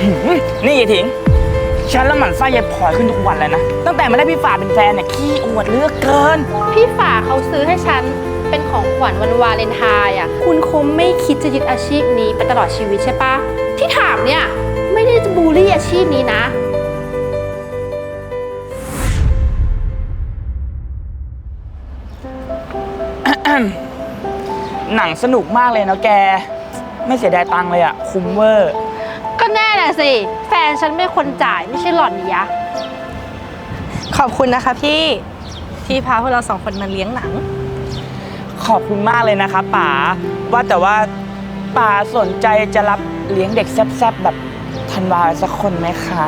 หืมนี่ยายถิง ฉันละหมั่นไส้ยายพลอยขึ้นทุกวันเลยนะ ตั้งแต่มาได้พี่ฝ่าเป็นแฟนเนี่ยขี้อวดเหลือกเกิน พี่ฝ่าเขาซื้อให้ฉันเป็นของขวัญวันวาเลนไทน์อะ คุณคงไม่คิดจะยึดอาชีพนี้ไปตลอดชีวิตใช่ปะ ที่ถามเนี่ย ไม่ได้จะบูลลี่อาชีพนี้นะ หนังสนุกมากเลยนะแก ไม่เสียดายตังค์เลยอะคุ้มเวอร์ก็แน่แหละสิ แฟนฉันเป็นคนจ่ายไม่ใช่หล่อนนี่ยะ ขอบคุณนะคะพี่ที่พาพวกเราสองคนมาเลี้ยงหนัง ขอบคุณมากเลยนะคะป๋าว่าแต่ว่าป๋าสนใจจะรับเลี้ยงเด็กแซ่บๆแบบธันวาสักคนไหมคะ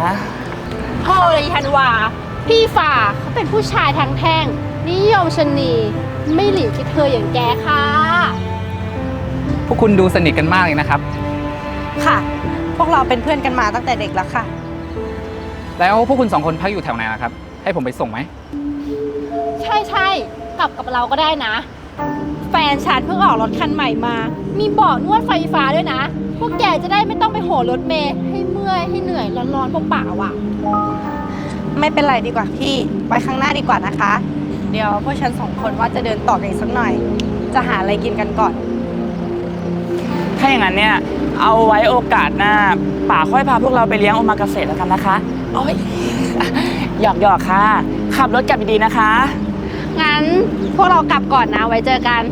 พ่อเลยธันวา พี่ฝ่าเขาเป็นผู้ชายทางแท่ง นิยมชนี ไม่หลีกที่เธออย่างแกค่ะ พวกคุณดูสนิทกันมากเลยนะครับ ค่ะ พวกเราเป็นเพื่อนกันมาตั้งแต่เด็กแล้วค่ะ แล้วพวกคุณสองคนพักอยู่แถวไหนล่ะครับ ให้ผมไปส่งไหม ใช่ใช่กลับกับเราก็ได้นะ แฟนฉันเพิ่งออกรถคันใหม่มา มีเบาะนวดไฟฟ้าด้วยนะ พวกแกจะได้ไม่ต้องไปโหนรถเมย์ให้เมื่อยให้เหนื่อยร้อนๆเปล่าๆอะ ไม่เป็นไรดีกว่าพี่ไว้ข้างหน้าดีกว่านะคะ เดี๋ยวพวกฉันสองคนว่าจะเดินต่อกันอีกสักหน่อย จะหาอะไรกินกันก่อน ถ้าอย่างนั้นเนี่ย เอาไว้โอกาสหน้าป๋าค่อยพาพวกเราไปเลี้ยงโอมากาเกษตรแล้วกันนะคะโอ้ยหยอกหยอกๆค่ะ ขับรถกลับดีๆนะคะ งั้นพวกเรากลับก่อนนะ ไว้เจอกัน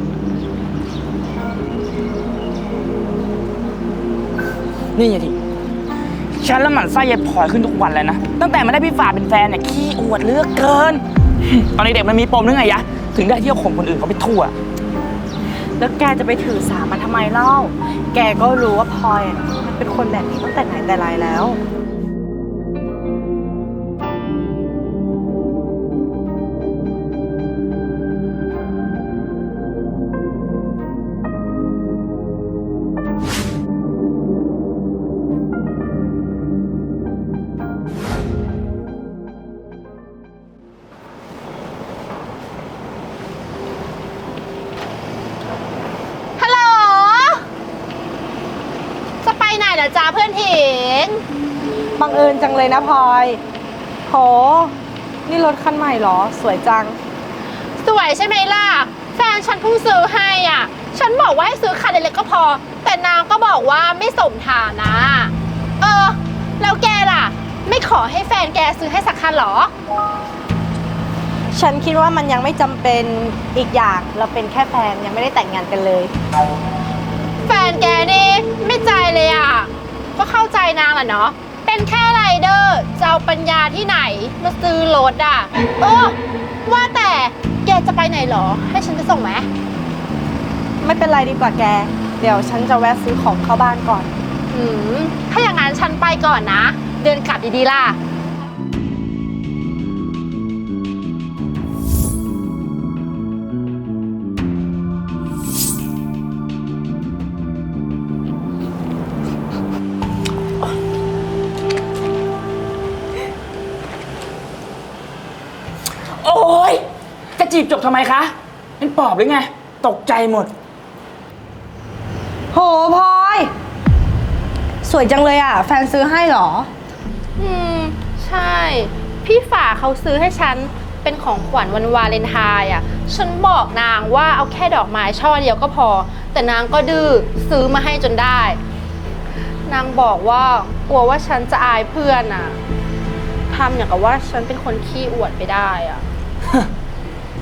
นี่ยายทิฉันละหมั่นไส้ยายพลอยขึ้นทุกวันเลยนะ ตั้งแต่มาได้พี่ฝ่าเป็นแฟนเนี่ยขี้อวดเหลือกเกิน ตอนเด็กๆมันมีปมหรือไงยะ ถึงได้เที่ยวข่มคนอื่นเขาไปทั่ว แล้วแกจะไปถือสามันทำไมเล่า แกก็รู้ว่าพลอยอะมันเป็นคนแบบนี้ตั้งแต่ไหนแต่ไรแล้ว เอิญจังเลยนะพลอยโหนี่รถคันใหม่เหรอ สวยจัง สวยใช่ไหมล่ะ แฟนฉันเพิ่งซื้อให้อะ ฉันบอกว่าให้ซื้อคันเล็กๆก็พอ แต่นางก็บอกว่าไม่สมฐานะ เออ แล้วแกล่ะ ไม่ขอให้แฟนแกซื้อให้สักคันเหรอ ฉันคิดว่ามันยังไม่จำเป็นอีกอย่างเราเป็นแค่แฟนยังไม่ได้แต่งงานกันเลย แฟนแกนี่ไม่ใจเลยอะ ก็เข้าใจนางแหละเนาะ เป็นแค่ไรเดอร์จะเอาปัญญาที่ไหนมาซื้อรถอะเออว่าแต่แกจะไปไหนเหรอ ให้ฉันไปส่งไหมไม่เป็นไรดีกว่าแก เดี๋ยวฉันจะแวะซื้อของเข้าบ้านก่อน อืมถ้าอย่างนั้นฉันไปก่อนนะ เดินกลับดีๆล่ะ โอ้ยจะจีบจบทำไมคะเป็นปอบหรือไง ตกใจหมด โหพลอย สวยจังเลยอะ แฟนซื้อให้เหรอ อืม ใช่ พี่ฝ่าเขาซื้อให้ฉัน เป็นของขวัญวันวาเลนไทน์อะ ฉันบอกนางว่าเอาแค่ดอกไม้ช่อเดียวก็พอ แต่นางก็ดื้อซื้อมาให้จนได้ นางบอกว่ากลัวว่าฉันจะอายเพื่อนอะทำอย่างกับว่าฉันเป็นคนขี้อวดไปได้อะ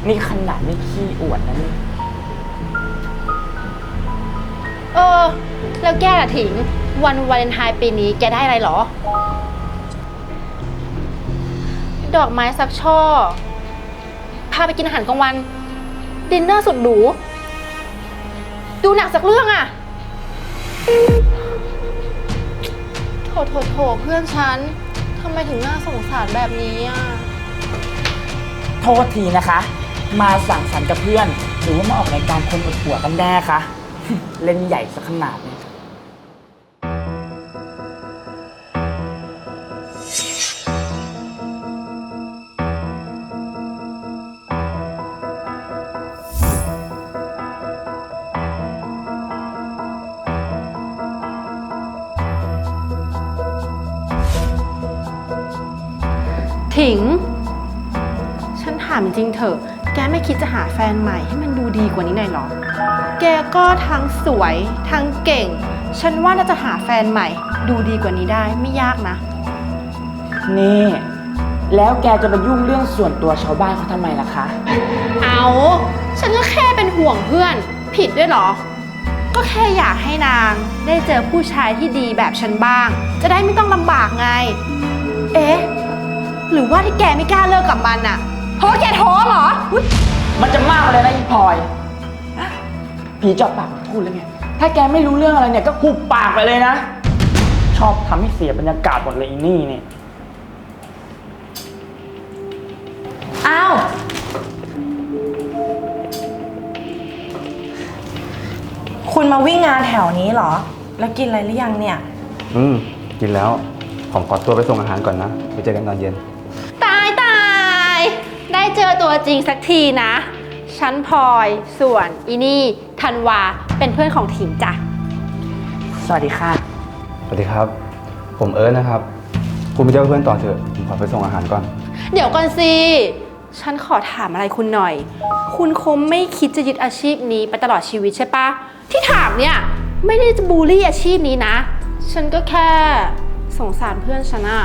นี่ขนาดไม่ขี้อวดนะนี่เออ แล้วแกล่ะถิง วันวาเลนไทน์ปีนี้แกได้อะไรเหรอ ดอกไม้สักช่อ พาไปกินอาหารกลางวัน ดินเนอร์สุดหรู ดูหนังสักเรื่องอะโถโถโถเพื่อนฉันทำไมถึงน่าสงสารแบบนี้อะ โทษทีนะคะ มาสั่งสรรค์กับเพื่อน หรือว่ามาออกรายการคนอวดหัวกันแน่คะ เล่นใหญ่สักขนาดนี้ จริงๆเถอะ แกไม่คิดจะหาแฟนใหม่ให้มันดูดีกว่านี้หน่อยเหรอ แกก็ทั้งสวยทั้งเก่ง ฉันว่าน่าจะหาแฟนใหม่ ดูดีกว่านี้ได้ไม่ยากนะ นี่ แล้วแกจะไปยุ่งเรื่องส่วนตัวชาวบ้านเขาทำไมล่ะคะ เอาฉันก็แค่เป็นห่วงเพื่อน ผิดด้วยเหรอ ก็แค่อยากให้นางได้เจอผู้ชายที่ดีแบบฉันบ้าง จะได้ไม่ต้องลำบากไง เอ๊ะ หรือว่าที่แกไม่กล้าเลิกกับมันอะเพ ราะว่าแกท้อเหรออุ๊ยมันจะมากไปเลยนะอีพลอย ผีเจอบปากพูดแล้วไง ถ้าแกไม่รู้เรื่องอะไรเนี่ยก็หุบปากไปเลยนะ ชอบทำให้เสียบรรยากาศหมดเลยอีนี่เนี่ย อ้าว คุณมาวิ่งงานแถวนี้เหรอ แล้วกินอะไรหรือยังเนี่ย อืม กินแล้ว ผมขอตัวไปส่งอาหารก่อนนะ ไปเจอกันตอนเย็นตายตาย ได้เจอตัวจริงสักทีนะ ฉันพลอยส่วนอีนี่ธันวาเป็นเพื่อนของถิงจ้ะ สวัสดีค่ะ สวัสดีครับ ผมเอิร์ธนะครับ คุณไปเจอเพื่อนต่อเถอะผมขอไปส่งอาหารก่อน เดี๋ยวก่อนสิ ฉันขอถามอะไรคุณหน่อย คุณคงไม่คิดจะยึดอาชีพนี้ไปตลอดชีวิตใช่ปะ ที่ถามเนี่ยไม่ได้จะบูลลี่อาชีพนี้นะ ฉันก็แค่สงสารเพื่อนฉันอะ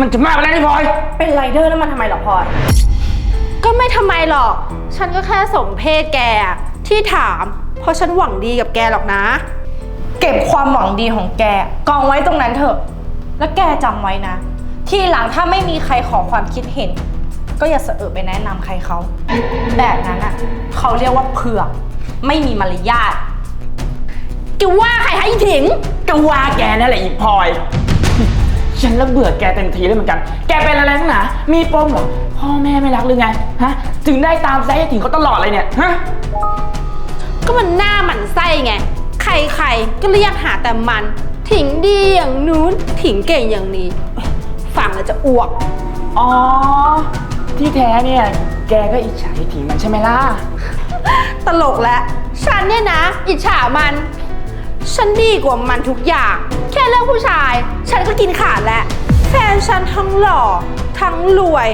มันจะมากไปแล้วนี่พลอย เป็นไรเดอร์แล้วมันทำไมเหรอพลอย ก็ไม่ทำไมหรอก ฉันก็แค่สมเพศแกอะที่ถาม เพราะฉันหวังดีกับแกหรอกนะ เก็บความหวังดีของแกกองไว้ตรงนั้นเถอะ แล้วแกจำไว้นะ ที่หลังถ้าไม่มีใครขอความคิดเห็น ก็อย่าเสอะไปแนะนำใครเขา แบบนั้นอะเขาเรียกว่าเผือก ไม่มีมารยาทจะว่าใครให้ถิง ก็ว่าแกนั่นแหละอีพลอย ฉันละเบื่อแกเต็มทีเลยเหมือนกัน แกเป็นอะไรนักหนามีปมเหรอ พ่อแม่ไม่รักหรือไง ฮะ ถึงได้ตามแซ่ถึงเขาตลอดเลยเนี่ย ฮะ ก็มันหน้าหมันไส้ไง ใครๆ ก็เรียกหาแต่มัน ถิงดีอย่างนู้น ถิงเก่งอย่างนี้ ฟังแล้วจะอ้วก อ๋อ ที่แท้เนี่ย แกก็อิจฉาไอ้ถิงมันใช่ไหมล่ะ ตลกแล้วฉันเนี่ยนะ อิจฉามัน ฉันดีกว่ามันทุกอย่าง แค่เรื่องผู้ชาย ฉันก็กินขาดแล้ว แฟนฉันทั้งหล่อ ทั้งรวย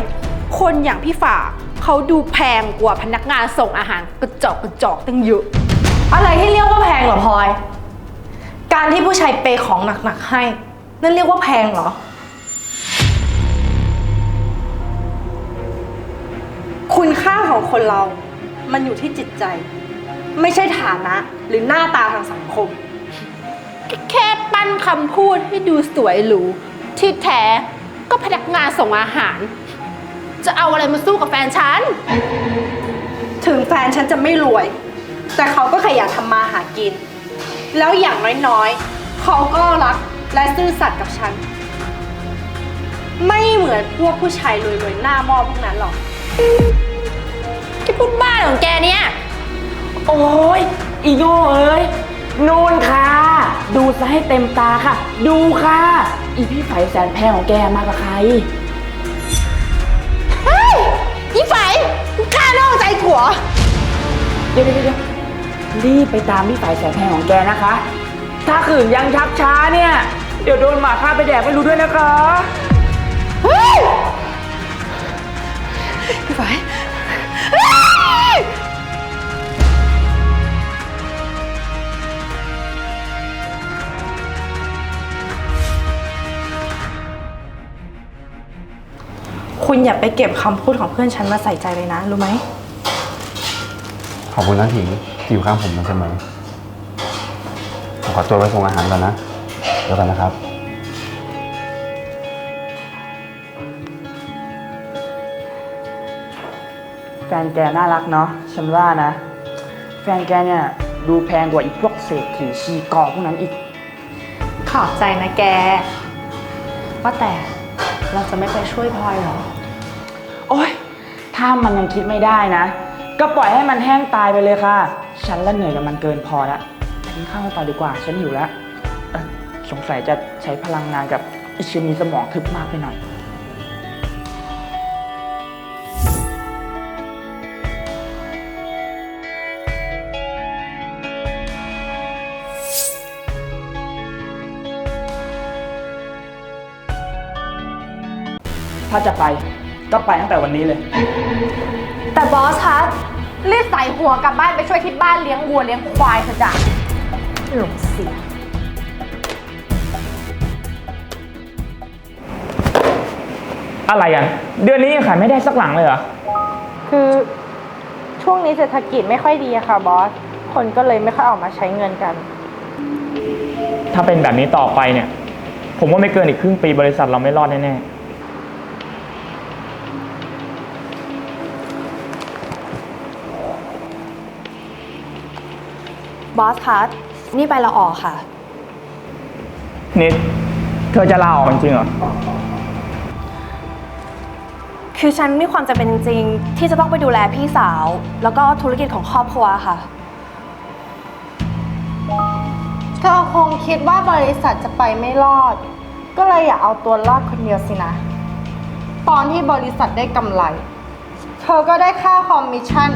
คนอย่างพี่ฝาเขาดูแพงกว่าพนักงานส่งอาหารกระจอกกระจอกตั้งเยอะ อะไรที่เรียกว่าแพงเหรอพลอย การที่ผู้ชายเปย์ของหนักๆให้ นั่นเรียกว่าแพงเหรอ คุณค่าของคนเรา มันอยู่ที่จิตใจ ไม่ใช่ฐานะหรือหน้าตาทางสังคม แค่ปั้นคำพูดให้ดูสวยหรูที่แท้ก็พนักงานส่งอาหาร จะเอาอะไรมาสู้กับแฟนฉัน ถึงแฟนฉันจะไม่รวย แต่เขาก็ขยันทำมาหากิน แล้วอย่างน้อยๆ เขาก็รักและซื่อสัตย์กับฉัน ไม่เหมือนพวกผู้ชายรวยๆ หน้าหม้อพวกนั้นหรอกแกพูดบ้าของแกเนี่ย โอ้ยอีโง่เอ้ย นูนค่ะ ดูซะให้เต็มตาค่ะ ดูค่ะ อีพี่ไฝแสนแพงของแกมากับใคร เฮ้ยยี่ไฝฆ่านอกใจผัว เดี๋ยวเดี๋ยวเดี๋ยวรีบไปตามพี่ฝ่ายแสนแพงของแกนะคะ ถ้าขืนยังชักช้าเนี่ย เดี๋ยวโดนหมาฆ่าไปแดกไม่รู้ด้วยนะคะเฮ้ยพี่ฝ่ายเฮ้ย คุณอย่าไปเก็บคำพูดของเพื่อนฉันมาใส่ใจเลยนะ รู้ไหม ขอบคุณนะถิงที่อยู่ข้างผมมาเสมอผมขอตัวไปส่งอาหารก่อนนะเดี๋ยวกันนะครับ แฟนแกน่ารักเนาะ ฉันว่านะ แฟนแกเนี่ยดูแพงกว่าอีกพวกเศรษฐีชีกอพวกนั้นอีก ขอบใจนะแก ว่าแต่เราจะไม่ไปช่วยพลอยเหรอโอ๊ย ถ้ามันยังคิดไม่ได้นะ ก็ปล่อยให้มันแห้งตายไปเลยค่ะ ฉันละเหนื่อยกับมันเกินพอแล้วไปกินข้าวต่อดีกว่า ฉันหิวแล้วสงสัยจะใช้พลังงานกับอิชิมีสมองทึบมากไปหน่อย ถ้าจะไป ก็ไปตั้งแต่วันนี้เลย แต่บอสคะรีบใส่หัวกลับบ้านไปช่วยที่บ้านเลี้ยงวัวเลี้ยงควายเถอะจ้ะหลงเสีย อะไรอะ เดือนนี้ยังขายไม่ได้สักหลังเลยเหรอ คือช่วงนี้เศรษฐกิจไม่ค่อยดีอะค่ะบอส คนก็เลยไม่ค่อยออกมาใช้เงินกัน ถ้าเป็นแบบนี้ต่อไปเนี่ย ผมว่าไม่เกินอีกครึ่งปีบริษัทเราไม่รอดแน่ บอสคะนี่ใบละออกค่ะๆนิด เธอจะลาออกจริงๆเหรอ คือฉันมีความจำเป็นจริงๆที่จะต้องไปดูแลพี่สาว แล้วก็ธุรกิจของครอบครัวค่ะ เธอคงคิดว่าบริษัทจะไปไม่รอด ก็เลยอยากเอาตัวรอดคนเดียวสินะ ตอนที่บริษัทได้กำไร เธอก็ได้ค่าคอมมิชชั่น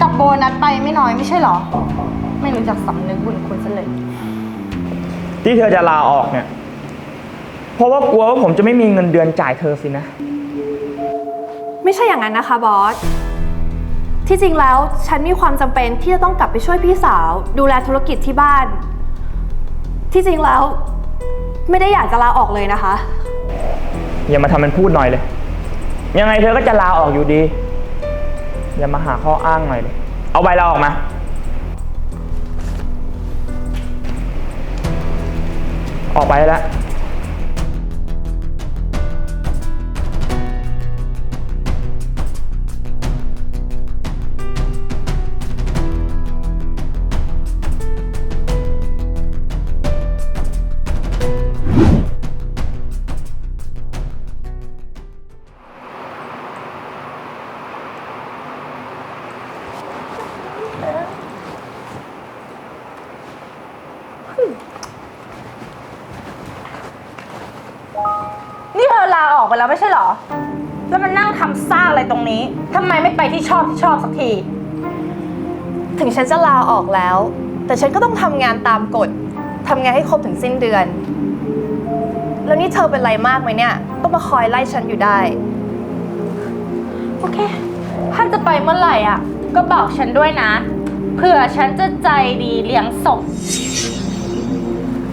กับโบนัสไปไม่น้อยไม่ใช่เหรอ ไม่รู้จักสำนึกบุญคุณซะเลย ที่เธอจะลาออกเนี่ย เพราะว่ากลัวว่าผมจะไม่มีเงินเดือนจ่ายเธอสินะ ไม่ใช่อย่างนั้นนะคะบอส ที่จริงแล้วฉันมีความจำเป็นที่จะต้องกลับไปช่วยพี่สาว ดูแลธุรกิจที่บ้าน ที่จริงแล้ว ไม่ได้อยากจะลาออกเลยนะคะ อย่ามาทำเป็นพูดหน่อยเลย ยังไงเธอก็จะลาออกอยู่ดี อย่ามาหาข้ออ้างหน่อยเลย เอาใบลาออกมา ออกไปแล้ว แล้วมันนั่งทำซ่าอะไรตรงนี้ทำไมไม่ไปที่ชอบที่ชอบสักที ถึงฉันจะลาออกแล้ว แต่ฉันก็ต้องทำงานตามกฎทำงานให้ครบถึงสิ้นเดือน แล้วนี่เธอเป็นไรมากไหมเนี่ย ต้องมาคอยไล่ฉันอยู่ได้ โอเคถ้าจะไปเมื่อไหร่อะ ก็บอกฉันด้วยนะ เผื่อฉันจะใจดีเลี้ยงส่ง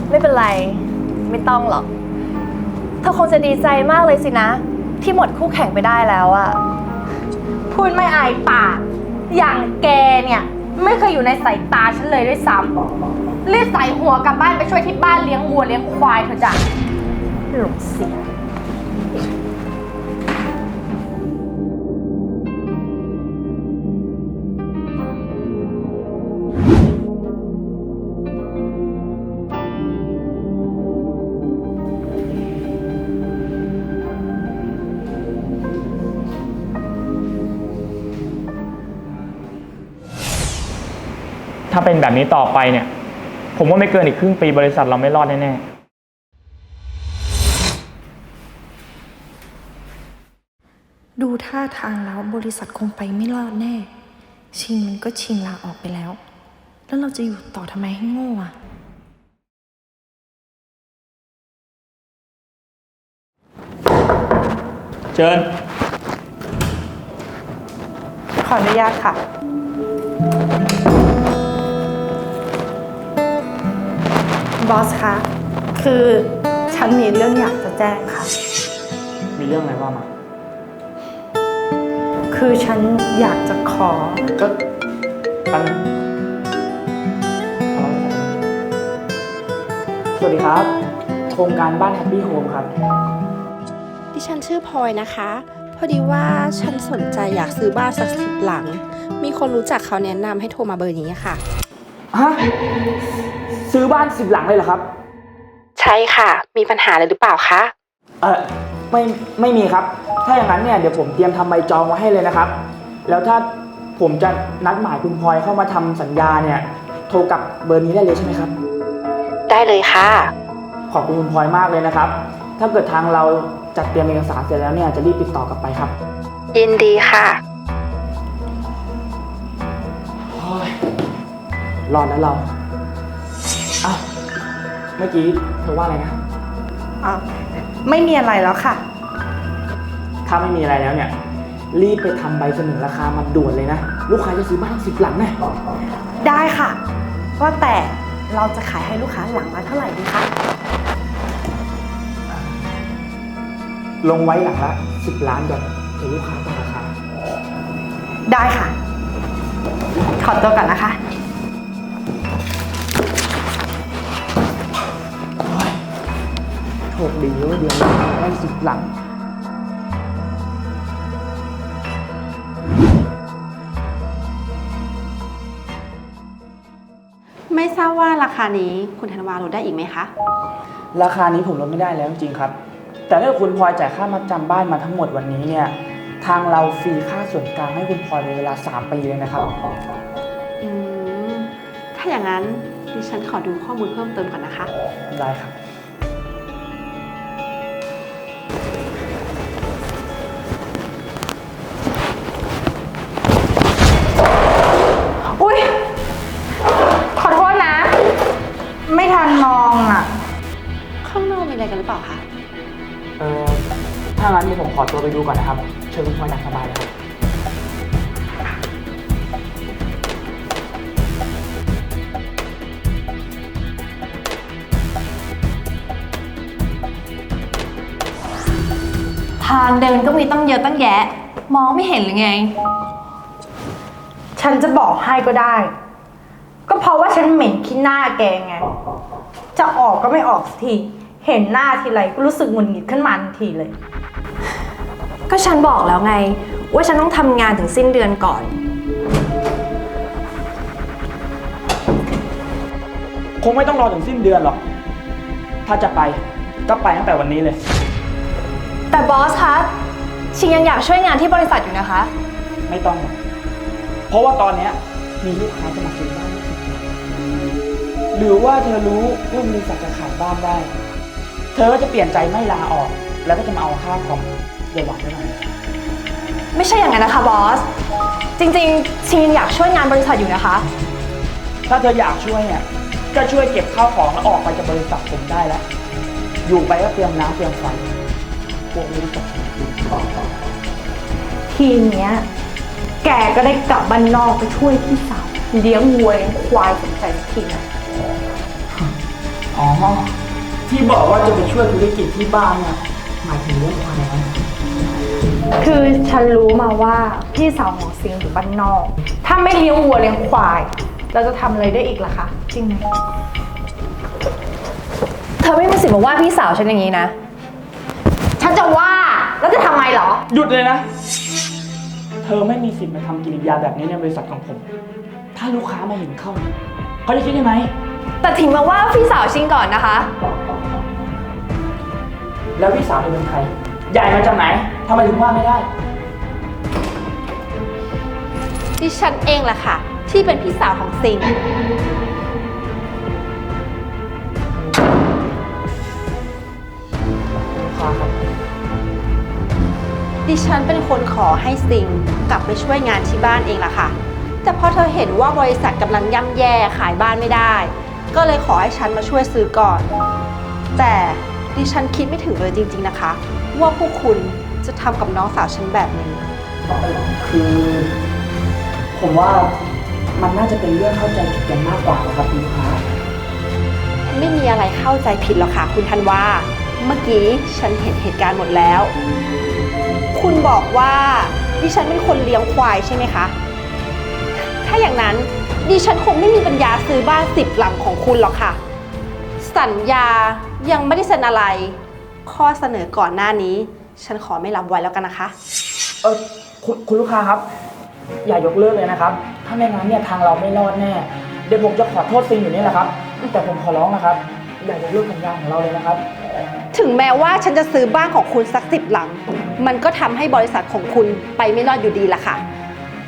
ไม่เป็นไร ไม่ต้องหรอก เธอคงจะดีใจมากเลยสินะ ที่หมดคู่แข่งไปได้แล้วอะพูดไม่อายปาก อย่างแกเนี่ย ไม่เคยอยู่ในสายตาฉันเลยด้วยซ้ำรีบใส่หัวกลับบ้านไปช่วยที่บ้านเลี้ยงวัวเลี้ยงควายเถอะจ้ะหลงเสีย ถ้าเป็นแบบนี้ต่อไปเนี่ย ผมว่าไม่เกินอีกครึ่งปีบริษัทเราไม่รอดแน่ๆดูท่าทางแล้วบริษัทคงไปไม่รอดแน่ ชิงมันก็ชิงลาออกไปแล้ว แล้วเราจะอยู่ต่อทำไมให้โง่อะเชิญ ขออนุญาตค่ะ บอสคะ คือฉันมีเรื่องอยากจะแจ้งค่ะ มีเรื่องอะไรว่ามา คือฉันอยากจะขอ ก็ตั้งเอาไว้ก่อนสวัสดีครับ โครงการบ้านแฮปปี้โฮมครับ ดิฉันชื่อพลอยนะคะ พอดีว่าฉันสนใจอยากซื้อบ้านสักสิบหลัง มีคนรู้จักเขาแนะนำให้โทรมาเบอร์นี้ค่ะ ฮะ ซื้อบ้านสิบหลังเลยเหรอครับ ใช่ค่ะ มีปัญหาอะไรหรือเปล่าคะ เออไม่ไม่มีครับ ถ้าอย่างนั้นเนี่ยเดี๋ยวผมเตรียมทำใบจองไว้ให้เลยนะครับ แล้วถ้าผมจะนัดหมายคุณพลอยเข้ามาทำสัญญาเนี่ย โทรกลับเบอร์นี้ได้เลยใช่ไหมครับ ได้เลยค่ะ ขอบคุณคุณพลอยมากเลยนะครับ ถ้าเกิดทางเราจัดเตรียมเอกสารเสร็จแล้วเนี่ยจะรีบติดต่อกลับไปครับ ยินดีค่ะโอ้ยรอดแล้วเรา อ้าวเมื่อกี้เธอว่าอะไรนะอะไม่มีอะไรแล้วค่ะ ถ้าไม่มีอะไรแล้วเนี่ย รีบไปทำใบเสนอราคามันด่วนเลยนะ ลูกค้าจะซื้อบ้านสิบหลังแน่ได้ค่ะ ว่าแต่เราจะขายให้ลูกค้าหลังละเท่าไหร่ดีคะ ลงไว้หลังละสิบล้านก่อนเดี๋ยวลูกค้าต่อราคา ได้ค่ะ ขอตัวก่อนนะคะ โชคดีว่าเดือนได้สิบหลังไม่ทราบว่าราคานี้คุณธันวาลดได้อีกไหมคะ ราคานี้ผมลดไม่ได้แล้วจริงๆครับ แต่ถ้าคุณพลอยจ่ายค่ามัดจำบ้านมาทั้งหมดวันนี้เนี่ยทางเราฟรีค่าส่วนกลางให้คุณพลอยเป็นเวลา 3 ปีเลยนะครับ อืม ถ้าอย่างนั้นดิฉันขอดูข้อมูลเพิ่มเติมก่อนนะคะ ได้ครับ งเยอะตั้งแยะ มองไม่เห็นหรือไง ฉันจะบอกให้ก็ได้ ก็เพราะว่าฉันเหม็นขี้หน้าแกไง จะออกก็ไม่ออกสักที เห็นหน้าทีไรก็รู้สึกหงุดหงิดขึ้นมาทันทีเลย ก็ฉันบอกแล้วไง ว่าฉันต้องทำงานถึงสิ้นเดือนก่อน คงไม่ต้องรอถึงสิ้นเดือนหรอก ถ้าจะไปก็ไปตั้งแต่วันนี้เลย แต่บอสคะ ชิงยังอยากช่วยงานที่บริษัทอยู่นะคะ ไม่ต้องหรอกเพราะว่าตอนเนี้ยมีลูกค้าจะมาซื้อบ้าน หรือว่าเธอรู้ว่าบริษัทจะขายบ้านได้ เธอก็จะเปลี่ยนใจไม่ลาออก แล้วก็จะมาเอาค่าคอมอย่าหวังไว้หน่อยไม่ใช่อย่างนั้นนะคะบอส จริงๆ ชิงยังอยากช่วยงานบริษัทอยู่นะคะ ถ้าเธออยากช่วยเนี่ย ก็ช่วยเก็บข้าวของแล้วออกไปจากบริษัทผมได้แล้ว อยู่ไปก็เตรียมน้ำเตรียมไฟพวกนี้ตก ทีเนี้ย แกก็ได้กลับบ้านนอกไปช่วยพี่สาวเลี้ยงวัวเลี้ยงควายสนใจสักทีนะอ๋อ ที่บอกว่าจะไปช่วยธุรกิจที่บ้านเนี่ยหมายถึงเรื่องอะไรนะคือฉันรู้มาว่าพี่สาวของซิงอยู่บ้านนอก ถ้าไม่เลี้ยงวัวเลี้ยงควาย เราจะทำอะไรได้อีกล่ะคะจริงไหมเธอไม่มีสิทธิ์มาว่าพี่สาวฉันอย่างนี้นะ ฉันจะว่า แล้วจะทำไมเหรอ หยุดเลยนะ เธอไม่มีสิทธิ์มาทำกิริยาแบบนี้ในบริษัทของผม ถ้าลูกค้ามาเห็นเข้า เขาจะคิดยังไง แต่ถิงมาว่าพี่สาวชิงก่อนนะคะ แล้วพี่สาวเธอเป็นใคร ใหญ่มาจากไหนทำไมถึงว่าไม่ได้ ดิฉันเองแหละค่ะ ที่เป็นพี่สาวของซิง ลูกค้าครับ ดิฉันเป็นคนขอให้ซิงกลับไปช่วยงานที่บ้านเองล่ะค่ะ แต่พอเธอเห็นว่าบริษัทกำลังย่ำแย่ขายบ้านไม่ได้ ก็เลยขอให้ฉันมาช่วยซื้อก่อน แต่ดิฉันคิดไม่ถึงเลยจริง ๆนะคะ ว่าพวกคุณจะทำกับน้องสาวฉันแบบนี้ คือ ผมว่ามันน่าจะเป็นเรื่องเข้าใจผิดกันมากกว่านะครับคุณลูกค้าไม่มีอะไรเข้าใจผิดหรอกค่ะ คุณธันวาเมื่อกี้ฉันเห็นเหตุการณ์หมดแล้วคุณ บอกว่าดิฉันเป็นคนเลี้ยงควายใช่ไหมคะ ถ้าอย่างนั้นดิฉันคงไม่มีปัญญาซื้อบ้านสิบหลังของคุณหรอกค่ะ สัญญายังไม่ได้เซ็นอะไร ข้อเสนอก่อนหน้านี้ ฉันขอไม่รับไว้แล้วกันนะคะ เออคุณคุณลูกค้าครับ อย่ายกเลิกเลยนะครับ ถ้าไม่งั้นเนี่ยทางเราไม่รอดแน่ เดี๋ยวผมจะขอโทษซิงอยู่นี่แหละครับ แต่ผมขอร้องนะครับ อย่ายกเลิกสัญญาของเราเลยนะครับ ถึงแม้ว่าฉันจะซื้อบ้านของคุณสักสิบหลัง มันก็ทำให้บริษัทของคุณไปไม่รอดอยู่ดีละค่ะ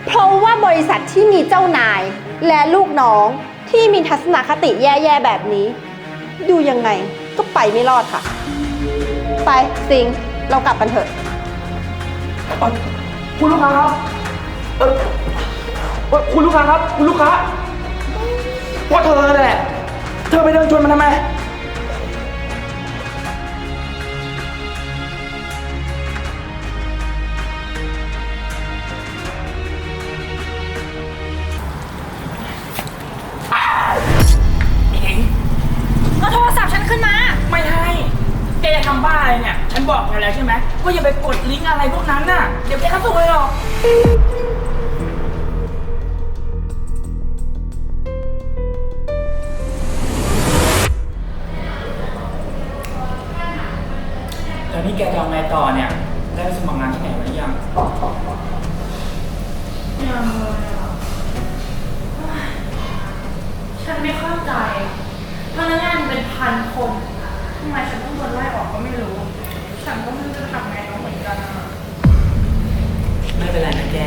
เพราะว่าบริษัทที่มีเจ้านายและลูกน้องที่มีทัศนคติแย่ๆแบบนี้ ดูยังไงก็ไปไม่รอดค่ะ ไปซิงเรากลับกันเถอะ เอ่อคุณลูกค้าครับเออเอ่อคุณลูกค้าครับ คุณลูกค้าว่าเธอนั่นแหละ เธอไปเดินชวนมันทำไม แล้วนี่แกจะเอาไงต่อเนี่ย ได้ไปสมัครงานที่ไหนมาหรือยัง ยังเลยอะฉันไม่เข้าใจพนักงานเป็นพันคนทำไมฉันต้องโดนไล่ออกก็ไม่รู้ ฉันก็ไม่รู้จะทำไงต้องเหมือนกันอะ ไม่เป็นไรนะแก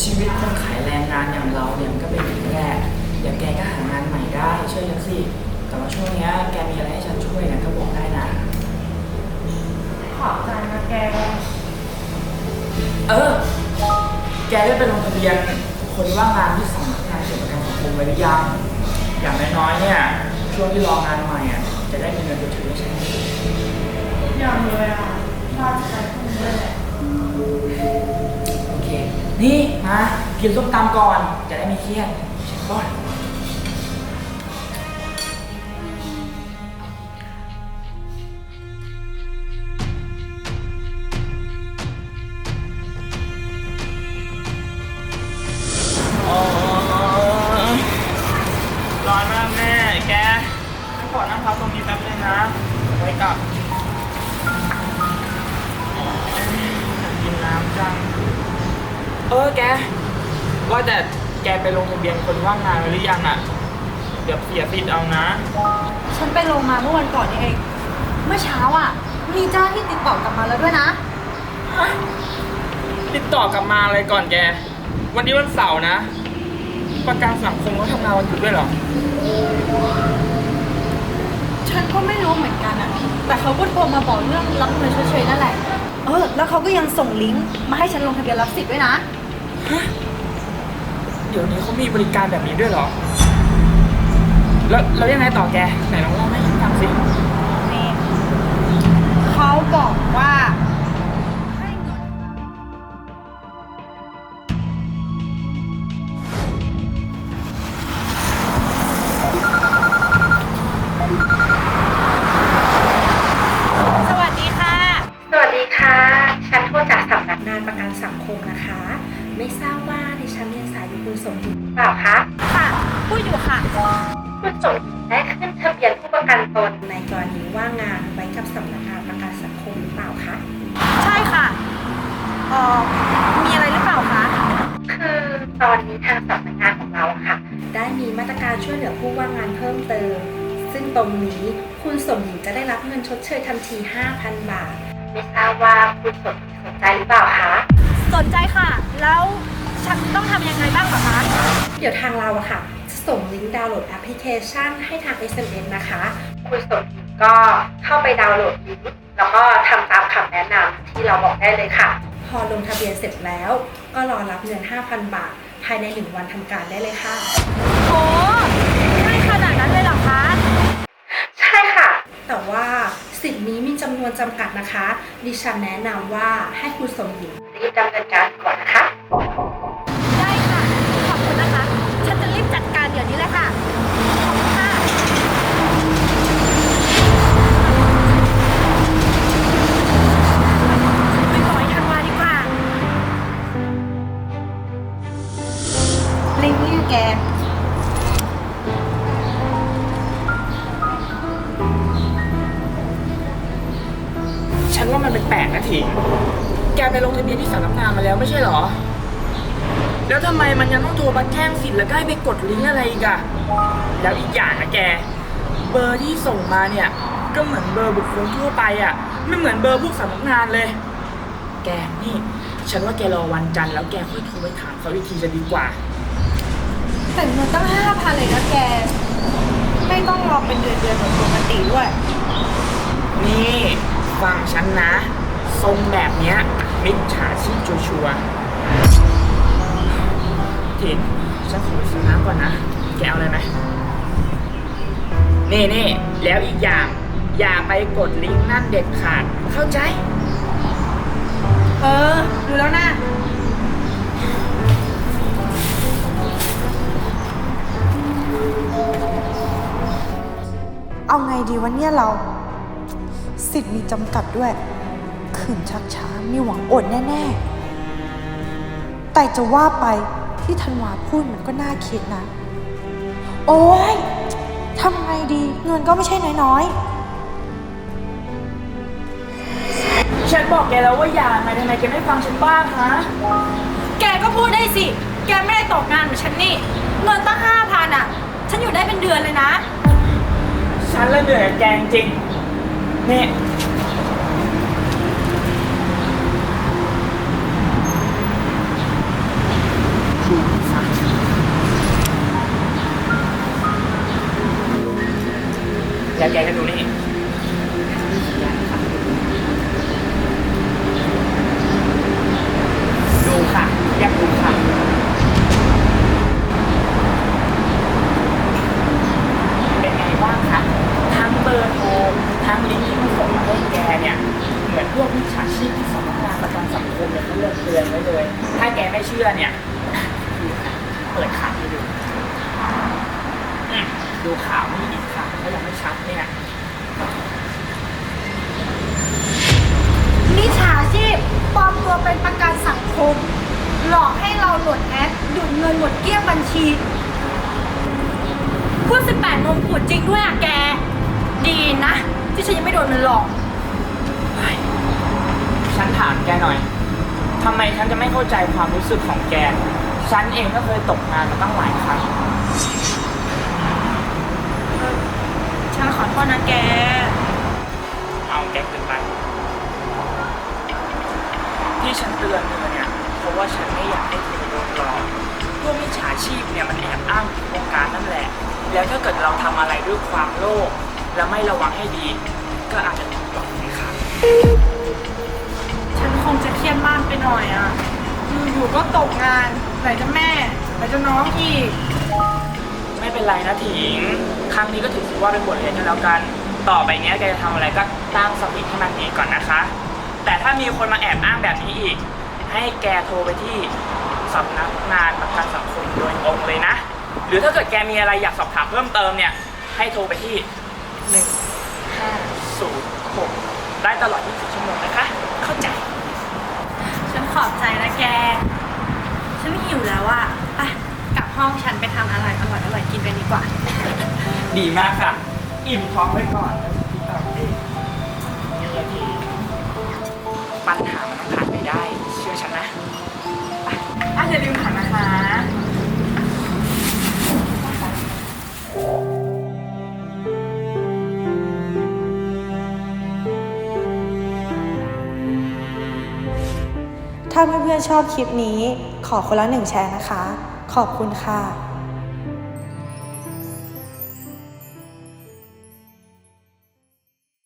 ชีวิตคนขายแรงงานอย่างเราเนี่ยมันก็เป็นอย่างนี้แหละเดี๋ยวแกก็หางานใหม่ได้ช่วยฉันสิแต่ว่าช่วงเนี้ยแกมีอะไรให้ฉันช่วยเนี่ยก็บอกได้นะ ขอบใจนะแก เออ แกได้ไปลงทะเบียนคนว่างงานที่สำนักงานเกี่ยวกับการสังคมไว้หรือยังอย่างน้อยๆเนี่ย ช่วงที่รองานใหม่อะจะได้มีเงินไปถือให้ฉันยังเลยอะพลาดใจพวกนี้เลยแหละ นี่มากินส้มตำก่อนจะได้ไม่เครียดฉันก่อน ว่าแต่แกไปลงทะเบียนคนว่างงานไว้หรือยังอะ เดี๋ยวเสียสิทธิ์เอานะ ฉันไปลงมาเมื่อวันก่อนนี่เอง เมื่อเช้าอะ มีเจ้าหน้าที่ติดต่อกลับมาแล้วด้วยนะ ติดต่อกลับมาอะไรก่อนแก วันนี้วันเสาร์นะ ประกันสังคมเขาทำงานวันหยุดด้วยเหรอ ฉันก็ไม่รู้เหมือนกันอะแต่เขาก็โทรมาบอกเรื่องรับเงินชดเชยนั่นแหละ เออ แล้วเขาก็ยังส่งลิงก์มาให้ฉันลงทะเบียนรับสิทธิ์ด้วยนะ เดี๋ยวนี้เขามีบริการแบบนี้ด้วยเหรอ แล้วแล้วยังไงต่อแก ไหนลองเล่าให้ฉันฟังสิ นี่เขาบอกว่า ได้มีมาตรการช่วยเหลือผู้ว่างงานเพิ่มเติม ซึ่งตรงนี้คุณสมหญิงจะได้รับเงินชดเชยทันที 5,000 บาท ไม่ทราบว่าคุณสมหญิงสนใจหรือเปล่าคะ สนใจค่ะ แล้วฉันต้องทำยังไงบ้างเหรอคะ เดี๋ยวทางเราอะค่ะ จะส่งลิงก์ดาวน์โหลดแอปพลิเคชันให้ทาง SMS นะคะ คุณสมหญิงก็เข้าไปดาวน์โหลดลิงก์แล้วก็ทำตามคำแนะนำที่เราบอกได้เลยค่ะ พอลงทะเบียนเสร็จแล้ว ก็รอรับเงิน 5,000 บาท ภายใน 1 วันทำการได้เลยค่ะโอ้ไม่ขนาดนั้นเลยเหรอคะ ใช่ค่ะ แต่ว่าสิทธิ์นี้มีจำนวนจำกัดนะคะ ดิฉันแนะนำว่าให้คุณสมหญิงรีบดำเนินการก่อนนะคะ มันยังต้องโทรมาแจ้งสิทธิ์แล้วก็ให้ไปกดลิงก์อะไรอีกอะแล้วอีกอย่างนะแก เบอร์ที่ส่งมาเนี่ย ก็เหมือนเบอร์บุคคลทั่วไปอะไม่เหมือนเบอร์พวกสำนักงานเลย แกนี่ ฉันว่าแกรอวันจันทร์แล้วแกค่อยโทรไปถามเขาอีกทีจะดีกว่า แต่เงินตั้งห้าพันเลยนะแก ไม่ต้องรอเป็นเดือนเดือนๆเหมือนปกติด้วย นี่ฟังฉันนะ ทรงแบบเนี้ยมิจฉาชีพชัวร์ๆ ทินฉันขอไปซื้อน้ำก่อนนะ แกเอาอะไรไหมนี่นี่แล้วอีกอย่าง อย่าไปกดลิงก์นั่นเด็ดขาด เข้าใจ เออ ดูแล้วนะ เอาไงดีวะเนี่ยเราสิสิทธิ์มีจำกัดด้วย ขืนชักช้ามีหวังอดแน่ ๆ แต่จะว่าไป ที่ธันวาพูดมันก็น่าคิดนะ โอ้ยทำไงดี เงินก็ไม่ใช่น้อยๆฉันบอกแกแล้วว่าอย่าไงทำไมแกไม่ฟังฉันบ้างฮะ แกก็พูดได้สิ แกไม่ได้ตกงานเหมือนฉันนี่ เงินตั้งห้าพันอะ ฉันอยู่ได้เป็นเดือนเลยนะ ฉันละเหนื่อยกับแกจริงๆนี่ แล้วแกก็ดูนี่ ดูค่ะอยากดูค่ะ เป็นไงบ้างคะทั้งเบอร์โทรทั้งลิงก์ที่มันส่งมาให้แกเนี่ย เหมือนพวกมิจฉาชีพที่สำนักงานประกันสังคมเนี่ยเขาลงเตือนไว้เลย ถ้าแกไม่เชื่อเนี่ยดูค่ะเปิดข่าวให้ดูอืมดูข่าวนี่อีกค่ะถ้ายังไม่ชัดเนี่ย มิจฉาชีพปลอมตัวเป็นประกันสังคม หลอกให้เราโหลดแอปดูดเงินหมดเกลี้ยงบัญชี พูด18มงกุฎจริงด้วยอะแก ดีนะ ที่ฉันยังไม่ โดนมันหลอก ฉันถามแกหน่อย ทำไมฉันจะไม่เข้าใจความรู้สึกของแก ฉันเองก็เคยตกงานมาตั้งหลายครั้ง ฉันขอโทษนะแก เอาแกขึ้นไป ที่ฉันเตือนเธอเนี่ย เพราะว่าฉันไม่อยากให้เธอโดนหลอกพวกมิจฉาชีพเนี่ยมันแอบอ้างโครงการนั่นแหละ แล้วถ้าเกิดเราทำอะไรด้วยความโลภและไม่ระวังให้ดี ก็อาจจะถูกหลอกนะครับฉันคงจะเครียดมากไปหน่อยอะ อยู่ๆก็ตกงาน ไหนจะแม่ ไหนจะน้องอีก ไม่เป็นไรนะถิง ครั้งนี้ก็ถือว่าเป็นบทเรียนกันแล้วกัน ต่อไปเนี้ยแกจะทำอะไรก็ตั้งสติให้มันดีก่อนนะคะ แต่ถ้ามีคนมาแอบอ้างแบบนี้อีก ให้แกโทรไปที่สำนักงานประกันสังคมโดยตรงเลยนะ หรือถ้าเกิดแกมีอะไรอยากสอบถามเพิ่มเติมเนี่ย ให้โทรไปที่หนึ่ง 1506 ได้ตลอด 24 ชั่วโมงนะคะ เข้าใจ ฉันขอบใจนะแก ฉันไม่หิวแล้วอะไปกลับห้องฉันไปทำอะไรอร่อยอร่อยๆกินกันดีกว่า ดีมากค่ะ อิ่มท้องไว้ก่อนแล้วคิดเอาเองนี่นาทีปัญหามันต้องผ่านไปได้ เชื่อฉันนะไปอะอย่าลืมผ่านนะคะ ถ้าเพื่อนๆชอบคลิปนี้ ขอคนละหนึ่งแชร์นะคะ ขอบคุณค่ะ